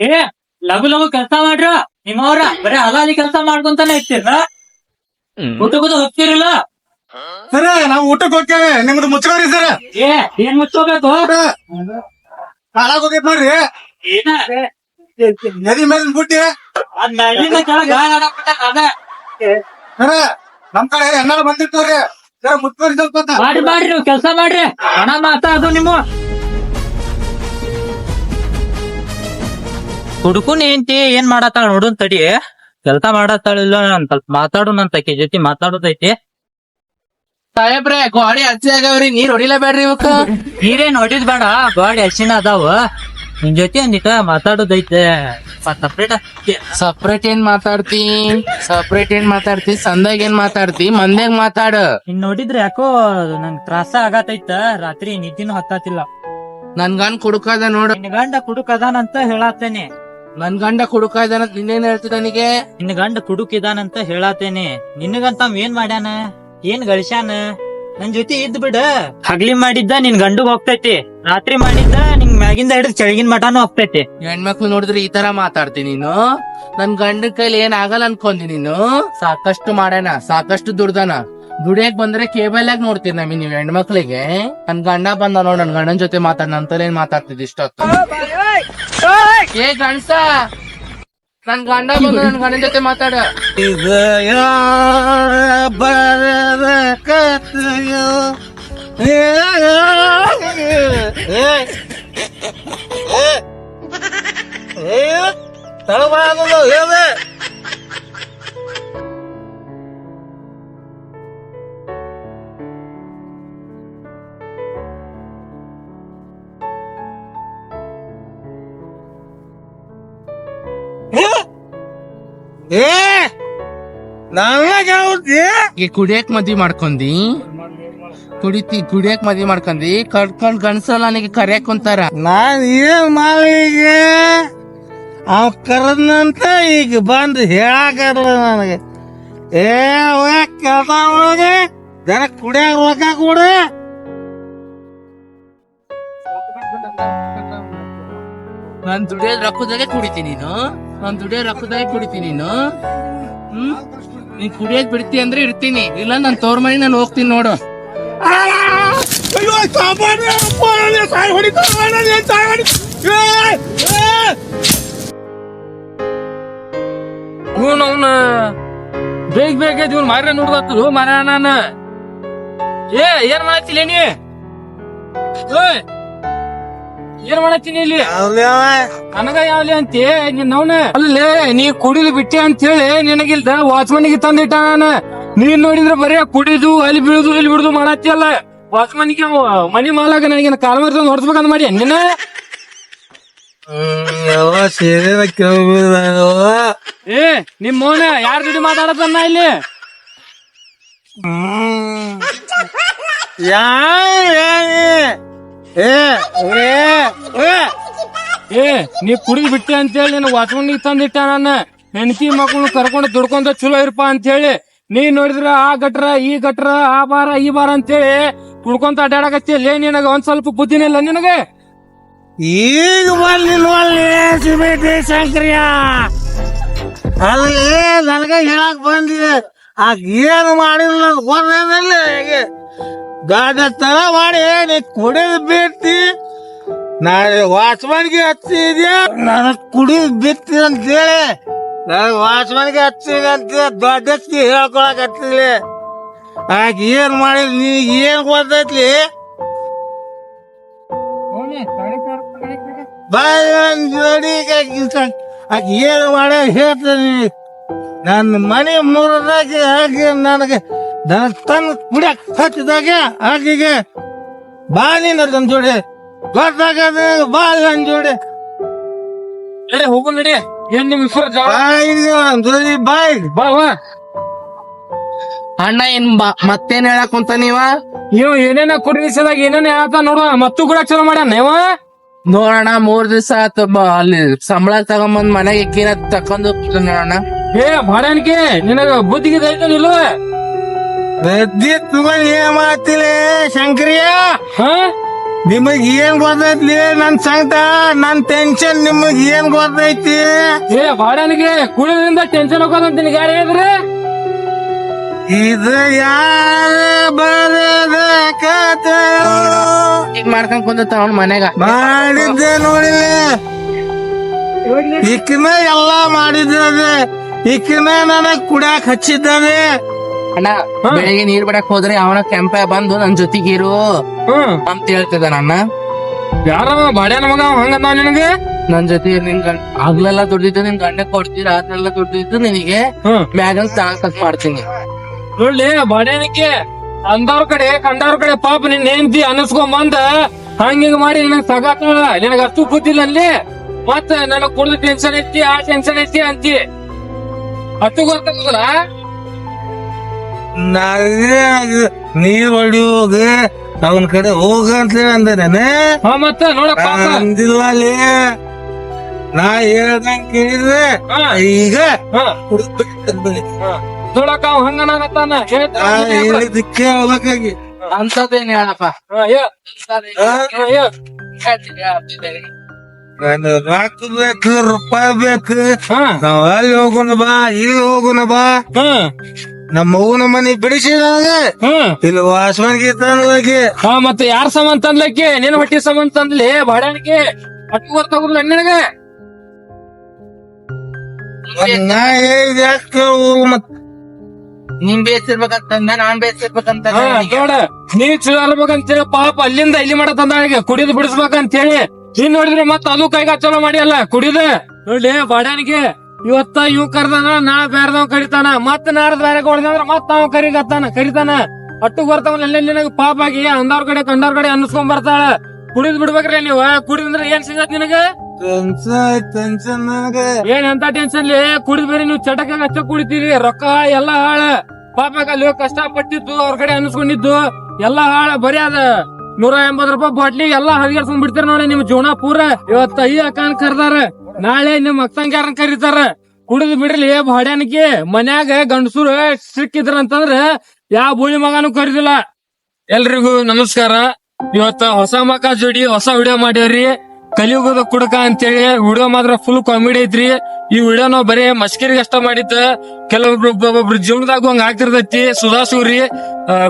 ಏ ಲಘು ಲಘು ಕೆಲಸ ಮಾಡ್ರ. ನಿಮ್ಮವ್ರ ಬರೇ ಹಲಾಲಿ ಕೆಲಸ ಮಾಡ್ಕೊಂತಾನೆ ಇರ್ತೀರ ಊಟ ಕೂತ ಹೋಗ್ತಿರಲ್ಲ? ಸರ ನಾವು ಊಟಕ್ಕೆ ಹೋಗ್ತೇವೆ. ನಿಮ್ದು ಮುಚ್ಚೋರಿ ಸರ. ಏ ಏನ್ ಮುಚ್ಚೋಬೇಕು ಹಾಳಾಗೋಗೈತ್ ನೋಡ್ರಿ. ಏನ? ನದಿ ಮೇಲೆ ಬಿಟ್ಟಿ. ಅದ್ ನದಿನ ಕೆಳಗ್ ಅದ. ಸರ ನಮ್ ಕಡೆ ಹೆಣ್ಣಾಳು ಬಂದಿರ್ತವ್ರಿ ಸರ ಮುಚ್ಕೋರಿ ಸ್ವಲ್ಪ. ಮಾಡ್ರಿ ಮಾಡ್ರಿ ಕೆಲಸ ಮಾಡ್ರಿ. ಹಣ ಮಾತಾ ಅದು ನಿಮ್ಮ. ಹುಡುಕುನ್ ಏಂತಿ ಏನ್ ಮಾಡತ್ತಾಳ ನೋಡುನ್ ತಡಿ. ಕೆಲ್ಸ ಮಾಡತ್ತಾಳಿಲ್ಲ ನಾನ್ ಸ್ವಲ್ಪ ಮಾತಾಡು ನನ್ ತಕ್ಕಿ ಜೊತೆ ಮಾತಾಡೋದೈತಿ. ಸಾಹೇಬ್ರೆ ಗೋಡಿ ಹಚ್ಚಿ ಆಗವ್ರಿ ನೀರ್ ಹೊಡಿಲೇಬೇಡ್ರಿ ಇವಕ್ಕ. ನೀರೇನ್ ಹೊಡಿದ್ ಬೇಡ ಗಾಡಿ ಹಸಿನ ಅದಾವ. ನಿನ್ ಜೊತೆ ಒಂದಿಟ ಮಾತಾಡೋದೈತೆ. ಸಪ್ರೇಟ್ ಸಪ್ರೇಟ್ ಏನ್ ಮಾತಾಡ್ತಿ? ಸಪ್ರೇಟ್ ಏನ್ ಮಾತಾಡ್ತಿ? ಸಂದಾಗ ಏನ್ ಮಾತಾಡ್ತಿ? ಮಂದ್ಯಾಗ ಮಾತಾಡ. ಇನ್ ನೋಡಿದ್ರೆ ಯಾಕೋ ನಂಗ್ ತ್ರಾಸ ಆಗತೈತ. ರಾತ್ರಿ ನಿದ್ದಿನೂ ಹತ್ತಾತಿಲ್ಲ. ನನ್ ಗಂಡ ಕುಡುಕದ ನೋಡ. ನಿನ್ ಗಂಡ ಕುಡುಕದಾನಂತ ಹೇಳತ್ತೇನೆ ನನ್ ಗಂಡ ಕುಡುಕ ಕುಡುಕದ ನಿನ್ನೇನ್ ಹೇಳ್ತಿ ನನಗೆ? ನಿನ್ನ ಗಂಡ ಕುಡುಕ್ ಇದಾನಂತ ಹೇಳತ್ತೇನೆ ನಿನಗಂತ ಅವ್ ಏನ್ ಮಾಡ್ಯಾನ? ಏನ್ ಗಳಿಸ್ಯಾನ? ನನ್ ಜೊತೆ ಇದ್ ಬಿಡ. ಹಗ್ಲಿ ಮಾಡಿದ್ದ ನಿನ್ ಗಂಡಗ್ ಹೋಗ್ತೈತಿ. ರಾತ್ರಿ ಮಾಡಿದ್ದ ನಿನ್ ಮ್ಯಾಗಿಂದ ಹಿಡಿದ್ ಚಳಿಗಿನ ಮಠಾನು ಹೋಗ್ತೈತಿ. ಹೆಣ್ಮಕ್ಳು ನೋಡಿದ್ರೆ ಈ ತರ ಮಾತಾಡ್ತಿ ನೀನು? ನನ್ ಗಂಡ ಕೈಲಿ ಏನ್ ಆಗಲ್ಲ ಅನ್ಕೊಂಡಿ ನೀನು? ಸಾಕಷ್ಟು ಮಾಡ್ಯಾನ ಸಾಕಷ್ಟು ದುಡ್ದಾನ. ದುಡಿಯಕ್ ಬಂದ್ರೆ ಕೇಬಲ್ ಆಗಿ ನೋಡ್ತೀರಿ ನಮಗೆ ನೀವ್ ಹೆಣ್ಮಕ್ಳಿಗೆ. ನನ್ ಗಂಡ ಬಂದ ನೋಡ್, ನನ್ ಗಂಡನ್ ಜೊತೆ ಮಾತಾಡ್ ನಂತರ ಏನ್ ಮಾತಾಡ್ತಿದ್ ಇಷ್ಟೊತ್ತು? ಏ ಗಂಡ್ಸ! ನನ್ ಗಂಡ ಬಂದ ನನ್ ಗಂಡನ್ ಜೊತೆ ಮಾತಾಡ. ಏ ಯಾವ್ದಿ ಈ ಕುಡಿಯಕ್ ಮದ್ವಿ ಮಾಡ್ಕೊಂಡಿ. ಕುಡಿತಿ ಕುಡಿಯಕ್ ಮದ್ವಿ ಮಾಡ್ಕೊಂಡಿ. ಕಡ್ಕೊಂಡ್ ಗಂಡ್ಸಲ್ಲ ನನಗೆ ಕರ್ಯಾಕ್ ಕುಂತಾರ ನಾನ್ ಏನ್ ಮಾಲಿಗೆ ಅವ್ ಕರದ್ನಂತ ಈಗ ಬಂದು ಹೇಳಾಕಲ್ಲ ನನಗೆ. ಏ ಕೆಲಸ ಒಳಗೆ? ಜನ ಕುಡಿಯಾಕ ರೊಕ್ಕ ಕೂಡ. ನಾನ್ ದುಡಿಯೋದ್ ರೊಕ್ಕದಾಗೆ ಕುಡಿತೀನಿ ನೀನು. ನಾನ್ ದುಡಿಯೋ ರಕ್ತದಾಗಿ ಕುಡಿತೀನಿ ನೀನು. ಹ್ಮ್? ನೀನ್ ಕುಡಿಯೋದ್ ಬಿಡ್ತಿ ಅಂದ್ರೆ ಇರ್ತೀನಿ. ಇಲ್ಲ, ನಾನು ತೋರ್ ಮನೆ ನಾನು ಹೋಗ್ತೀನಿ ನೋಡು. ಇವನು ಅವನ ಬೇಗ ಬೇಗ ಇವ್ನು ಮಾರ ನೋಡ್ದತ್ತು ಮಾರ ನಾನು ಏ, ಏನ್ ಮಾಡ್ತಿಲ್ಲ ನೀ? ಓಯ್ ಏನ್ ಮಾಡತ್ತೀನಿ ಇಲ್ಲಿ? ನನಗ ಯಾವ್ಲಿ ಅಂತಿ? ನಿನ್ನವನ ಅಲ್ಲೇ ನೀ ಕುಡಿಲಿ ಬಿಟ್ಟೆ ಅಂತ ಹೇಳಿ ನಿನಗಿಲ್ದ ವಾಚ್ಮನಿಗೆ ತಂದಿಟ್ಟ ನಾನು. ನೀನ್ ನೋಡಿದ್ರೆ ಬರೀ ಕುಡಿದು ಅಲ್ಲಿ ಬೀಳುದು ಇಲ್ಲಿ ಬಿಡುದು ಮಾಡತ್ತಿಯಲ್ಲ ವಾಚ್ಮನ್ಗೆ ಮನಿ ಮಾಲಾಗ ನನಗೆ ಕಾಲ ಮಾಡಿದ್ರೆ ಹೊಡ್ಸ್ಬೇಕಂತ ಮಾಡಿ ನಿನ್ನ? ಏ ನಿಮ್ ಮೋನ ಯಾರ ಜೊತೆ ಮಾತಾಡತನ್ನ ಇಲ್ಲಿ? ಯಾ ಏ ಏ ಏ. ನೀ ಕುಡಿದ್ ಬಿಟ್ಟೆ ಅಂತ ಹೇಳಿ ನಿನ್ನ ನೀ ತಂದಿಟ್ಟ ನಾನು. ಹೆಂಡತಿ ಮಕ್ಕಳನ್ನ ಕರ್ಕೊಂಡು ದುಡ್ಕೊಂಡ ಚಲೋ ಇರಪ್ಪ ಅಂತ ಹೇಳಿ ನೀ ನೋಡಿದ್ರ ಆ ಗಟ್ರ, ಈ ಗಟ್ರ, ಆ ಬಾರ, ಈ ಬಾರ ಅಂತ ಹೇಳಿ ಕುಡ್ಕೊಂತ ಅಡ್ಡಾಡಕತ್ತಿಲ್ಲ ನಿನಗ ಒಂದ್ ಸ್ವಲ್ಪ ಬುದ್ಧಿನಿಲ್ಲ ನಿನಗೆ? ಈಗ ಸಿಮೆಂಟಿ ಶಂಕರ್ಯ ಅಲ್ಲಿ ನನಗ ಹೇಳಕ್ ಬಂದಿದೆ. ಆಗ ಏನು ಮಾಡಿಲ್ಲ ಹೇಗೆ ಗಾಡಿ ತರ ಮಾಡಿ ನೀ ಕುಡಿದ್ ಬಿಟ್ಟಿ? ನಾಳೆ ವಾಚ್ಮನ್ಗೆ ಹಚ್ಚಿದ್ಯಾ? ನನ್ ಕುಡಿದ್ ಬಿತ್ತಿ ಅಂತೇಳಿ ನನಗೆ ವಾಚ್ಮನ್ಗೆ ಹಚ್ಚಿದೆ ಅಂತ ದೊಡ್ಡಕ್ಕೆ ಹೇಳ್ಕೊಳಕ್ ಹತ್ತಿಲ್ಲ ಆಗ ಏನ್ ಮಾಡಿದ್ ನೀ ಏನ್ ಗೊತ್ತೈತಿ ಜೋಡಿ ಆಗ ಏನು ಮಾಡ ಹೇಳ್ತೀನಿ. ನನ್ನ ಮನೆ ಮೂರದಾಗ ಹಾಗೆ ನನಗೆ ನನ್ನ ತನ್ನ ಕುಡಿಯಕ್ ಹಚ್ಚಿದಾಗ ಆಕೆಗೆ ಬಾ ನೀನು ನನ್ನ ಜೋಡಿ ಗೊತ್ತಾಗದ ಬಾ ನನ್ನ ಜೋಡಿ. ಏ ಹೋಗು ನಡಿ. ಏನ್ ನಿಮ್ ಇಬ್ಬರ ಜೋಡಿ ಬಾಯ್. ಬಾ ಬಾ. ಅಣ್ಣ ಏನ್ ಬಾ- ಮತ್ತೇನ್ ಹೇಳಕ್ ಕುಂತ ನೀವ? ಇವ್ ಏನೇನ ಕುಡಿಸದಾಗ ಏನೇನ ಹೇಳ್ತಾ ನೋಡು ಮತ್ತೂ ಕೂಡ ಚಲೋ ಮಾಡ್ಯಾನ ನೀವ ನೋಡೋಣ ಮೂರ್ ದಿವಸ ಆತು ಬ- ಅಲ್ಲಿ ಸಂಬಳ ತಗೊಂಬಂದ್ ಮನೆಗೆ ಕೀನ ತಕೊಂಡು ನೋಡೋಣ ಏ ಮಾಡ್ಯಾನ್ಕೆ ನಿನಗ ಬುದ್ಧಿಗೆ ಐತನ ಬೆದ್ದಿ ತಗೊಂಡು ಏನ್ ಮಾಡ್ತಿಲ್ಲ ಶಂಕರಿಯ? ನಿಮಗ್ ಏನ್ ಗೊತ್ತೈತಿ ನನ್ ಸಂಕಟ ನನ್ ಟೆನ್ಷನ್ ನಿಮಗ್ ಏನ್ ಗೊತ್ತೈತಿ? ಏ ಬಾಡನಿಗೆ ಕುಡಿದ್ರಿಂದ ಟೆನ್ಷನ್ ಹೋಗೋದಂತ ನಿನಗೆ ಯಾರು ಹೇಳಿದ್ರೆ? ಇದು ಯಾರ ಬರದ ಕತೆ ಈಗ ಮಾಡ್ಕೊಂಡ್ ಕುಂದಿರ್ತ ಅವ್ನ ಮನೆಗ ಮಾಡಿದ್ದೆ ನೋಡಿಲ್ಲ. ಇಕ್ಕಿನ ಎಲ್ಲಾ ಮಾಡಿದ್ದೆ ಇಕ್ಕಿನ ನನಗ್ ಕುಡ್ಯಾಕ್ ಹಚ್ಚಿದ್ದಾನೆ ಅಣ್ಣ ಬೆಳಿಗ್ಗೆ ನೀರ್ ಬಿಡಕ್ ಹೋದ್ರೆ ಅವನ ಕೆಂಪ ಬಂದು ನನ್ ಜೊತೆಗಿರು ಹ್ಮ್ ಅಂತ ಹೇಳ್ತಿದ್ದ ನನ್ನ ಯಾರ ಬಾಡ್ಯಾನ ಮಗ ಹಂಗಂದ ನಿನಗೆ? ನನ್ ಜೊತೆ ನಿನ್ ಗಂಡ ಆಗ್ಲೆಲ್ಲ ದುಡ್ದಿದ್ದು ನಿನ್ ಗಂಡ ಕೊಡ್ತೀರ? ರಾತ್ರೆಲ್ಲ ದುಡ್ದಿದ್ದು ನಿನಗೆ? ಹ್ಮ್ ಮ್ಯಾಗಲ್ ಮಾಡ್ತೀನಿ. ನೋಡ್ಲಿ ಬಾಡ್ಯಾನಕ್ಕೆ ಅಂದವ್ರ ಕಡೆ ಕಂಡವ್ರ ಕಡೆ ಪಾಪ ನಿನ್ ಹೆಂಡತಿ ಅನ್ನಿಸ್ಕೊಂಬಂದ ಹಂಗ ಹಿಂಗ ಮಾಡಿ ನಿನಗ್ ಸಗಾತ ನಿನಗ ಅಷ್ಟು ಗೊತ್ತಿಲ್ಲ ಅಲ್ಲಿ. ಮತ್ತ ನನಗ್ ಕುಡ್ದು ಟೆನ್ಷನ್ ಐತಿ ಆ ಟೆನ್ಷನ್ ಐತಿ ಅಂತಿ. ಅಷ್ಟು ಗೊತ್ತಾಗಲ್ಲ ನೀರ್ ಹೊಡಿಯೋಗ ಅವನ ಕಡೆ ಹೋಗ ಅಂತ ಅಂದೆ ನಾನು ಹಾ ಮತ್ತ ನೋಡಪ್ಪ ಅಂದಿಲ್ಲ ಅಲ್ಲಿ ನಾ ಹೇಳ್ದಂಗ್ ಕೇಳಿದ್ರೆ ಹಾ. ಈಗ. ನೋಡಕ್ಕ ಅವ್ ಹಂಗನಾಗತ್ತಾನ ಹೇಳಿದಕ್ಕೆ ಹೋಗ್ಬೇಕಾಗಿ. ಅಂತದೇನ್ ಹೇಳಪ್ಪ? ನಾನು ರೊಕ್ಕ ಬೇಕು ರೂಪಾಯಿ ಬೇಕು. ನಾವ್ ಅಲ್ಲಿ ಹೋಗೋಣ ಬಾ ಇಲ್ಲಿ ಹೋಗೋಣ ಬಾ. ಹಾ. ನಮ್ಮ ಅವ್ವನ ಮನೆ ಬಿಡಿಸಿದಾಗ ಹ್ಮ್ ಇಲ್ಲಿ ವಾಸವನ್ಗೆ ತಂದೋಗಿ ಹಾ ಮತ್ತೆ ಯಾರ ಸಾಮಾನ್ ತಂದ್ಲಕ್ಕೆ? ನಿನ್ ಹೊಟ್ಟಿ ಸಾಮಾನ್ ತಂದ್ಲಿ ಬಾಡಾಣಿಕೆ ಅಟ್ಟು ಗೊತ್ತಾಗುದಿಲ್ಲ ನಿನಗೆ? ನಾ ಹೇಳಿದ ಯಾಕೆ ಮತ್ ನಿಮ್ ಬೇಸಿರ್ಬೇಕಂತ ನಾನ್ ಬೇಸಿರ್ಬೇಕಂತ ಹಾ, ನೋಡ ನೀವ್ ಚಲೋ ಇರ್ಬೇಕಂತೇಳಿ ಪಾಪ ಅಲ್ಲಿಂದ ಇಲ್ಲಿ ಮಾಡತ್ತಂದ ಕುಡಿದು ಬಿಡಿಸ್ಬೇಕಂತೇಳಿ. ನೀನ್ ನೋಡಿದ್ರೆ ಮತ್ತ ಅದು ಕೈಗ ಚಲೋ ಮಾಡಿ ಅಲ್ಲ ಕುಡಿದ. ನೋಡ್ಲಿ ಬಾಡ್ಯಾನಿಗೆ ಇವತ್ತ ಇವ್ ಕರ್ದಾನ ನಾ ಬೇರೆದವ್ ಕರಿತಾನ. ಮತ್ ನಾಡ್ದ ಬೇರೆ ಕೊಡ್ದಂದ್ರ ಮತ್ ಅವ್ ಕರಿಗತ್ತಾನ. ಕರಿತಾನ. ಅಟ್ಟು ಬರ್ತಾವ ಎಲ್ಲೆಲ್ಲಿ ನಿನಗ ಪಾಪ ಆಗಿ ಅಂದವ್ರ ಕಡೆ ಕಂಡವ್ರ ಕಡೆ ಅನ್ಸ್ಕೊಂಡ್ ಬರ್ತಾಳ. ಕುಡಿದ್ ಬಿಡ್ಬೇಕ್ರಿ ನೀವ್. ಕುಡಿದ್ರ ಏನ್ ಸಿಗತ್ ನಿನಗ? ಏನ್ ಎಂತ ಟೆನ್ಷನ್ ಕುಡಿದ್ ಬೇರೆ ನೀವು ಚಟಕ ಹಚ್ಚ ಕುಡಿತೀರಿ. ರೊಕ್ಕ ಎಲ್ಲಾ ಹಾಳ. ಪಾಪ ಅಲ್ಲಿ ಕಷ್ಟ ಪಟ್ಟಿದ್ದು ಅವ್ರ ಕಡೆ ಅನ್ಸ್ಕೊಂಡಿದ್ದು ಎಲ್ಲಾ ಹಾಳ. ಬರೀ ಅದ ನೂರ ಎಂಬತ್ ರೂಪಾಯಿ ಬಾಟ್ಲಿ ಎಲ್ಲಾ ಹದಿಗೆಡ್ಸ್ಕೊಂಡ್ ಬಿಡ್ತಾರ ನೋಡಿ ನಿಮ್ ಜೋಣ ಪೂರ. ಇವತ್ತ ಈ ಅಕ್ಕನ್ ಕರ್ದಾರ. ನಾಳೆ ನಿಮ್ ಅಕ್ಕಂಗ್ಯಾರನ್ ಕರೀತಾರ. ಕುಡಿದ್ ಬಿಡ್ರಿ ಬಾಡ್ಯಾನಿಗೆ ಮನ್ಯಾಗ ಗಂಡಸರು ಸಿಕ್ಕಿದ್ರ ಅಂತಂದ್ರ ಯಾವ ಬೂಳಿ ಮಗನು ಕರೀದಿಲ್ಲ. ಎಲ್ರಿಗೂ ನಮಸ್ಕಾರ. ಇವತ್ತ ಹೊಸ ಮಕ ಜೋಡಿ ಹೊಸ ವಿಡಿಯೋ ಮಾಡ್ಯಾವ್ರಿ ಕಲಿಯುಗದ ಕುಡಕ ಅಂತೇಳಿ ವಿಡಿಯೋ ಮಾತ್ರ ಫುಲ್ ಕಾಮಿಡಿ ಐತ್ರಿ. ಈ ವಿಡಿಯೋ ನಾವ್ ಬರೀ ಮಸ್ಕಿರಿಗೆ ಅಷ್ಟ ಮಾಡಿದ್ದ. ಕೆಲವೊಬ್ರು ಒಬ್ಬೊಬ್ರು ಜೀವನದಾಗ ಹಂಗ ಆಗ್ತಿರ್ತೈತಿ. ಸುಧಾಸೂರಿ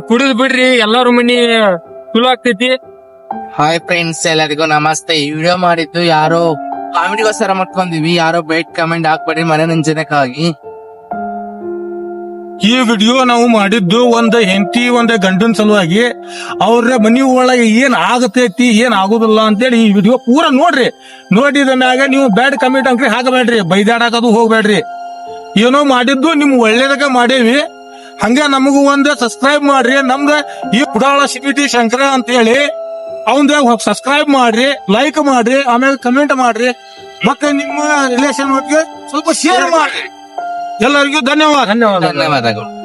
ಕುಡಿದ್ ಬಿಡ್ರಿ. ಎಲ್ಲಾರು ಮನಿ ಚಲೋ ಆಗ್ತೈತಿ. ಹಾಯ್ ಫ್ರೆಂಡ್ಸ್ ಎಲ್ಲರಿಗೂ ನಮಸ್ತೆ. ಈ ವಿಡಿಯೋ ಮಾಡಿದ್ದು ಯಾರೋ? ಕಾಮಿಡಿಗೋಸ್ಕರ ಮಾಡ್ಕೊಂಡಿವಿ ಯಾರೋ ಬೈಟ್ ಕಮೆಂಟ್ ಹಾಕ್ಬೇಡಿ ಮನರಂಜನೆಕ್ಕಾಗಿ ಈ ವಿಡಿಯೋ ನಾವು ಮಾಡಿದ್ದು ಒಂದ್ ಹೆಂಡತಿ, ಒಂದ್ ಗಂಡನ ಸಲುವಾಗಿ. ಅವ್ರ ಮನಿ ಒಳಗೆ ಏನ್ ಆಗತೈತಿ, ಏನ್ ಆಗುದಿಲ್ಲ ಅಂತೇಳಿ ಈ ವಿಡಿಯೋ ಪೂರ ನೋಡ್ರಿ. ನೋಡಿದ ಮ್ಯಾಗ ನೀವು ಬ್ಯಾಡ್ ಕಮೆಂಟ್ ಅಂಕ್ರಿ ಹಾಕಬೇಡ್ರಿ. ಬೈದಾಡಕದು ಹೋಗ್ಬೇಡ್ರಿ. ಏನೋ ಮಾಡಿದ್ದು ನಿಮ್ ಒಳ್ಳೇದಾಗ ಮಾಡೇವಿ. ಹಂಗ ನಮಗೂ ಒಂದ್ ಸಬ್ಸ್ಕ್ರೈಬ್ ಮಾಡ್ರಿ. ನಮ್ದ ಈ ಪುಡಾಳ ಸಿಬಿಟಿ ಶಂಕರ ಅಂತ ಹೇಳಿ ಅವಂದ ಸಬ್ಸ್ಕ್ರೈಬ್ ಮಾಡ್ರಿ ಲೈಕ್ ಮಾಡ್ರಿ, ಆಮೇಲೆ ಕಮೆಂಟ್ ಮಾಡ್ರಿ. ಮತ್ತೆ ನಿಮ್ಮ ರಿಲೇಷನ್ ಸ್ವಲ್ಪ ಶೇರ್ ಮಾಡ್ರಿ. ಎಲ್ಲರಿಗೂ ಧನ್ಯವಾದ ಧನ್ಯವಾದ. ಧನ್ಯವಾದಗಳು.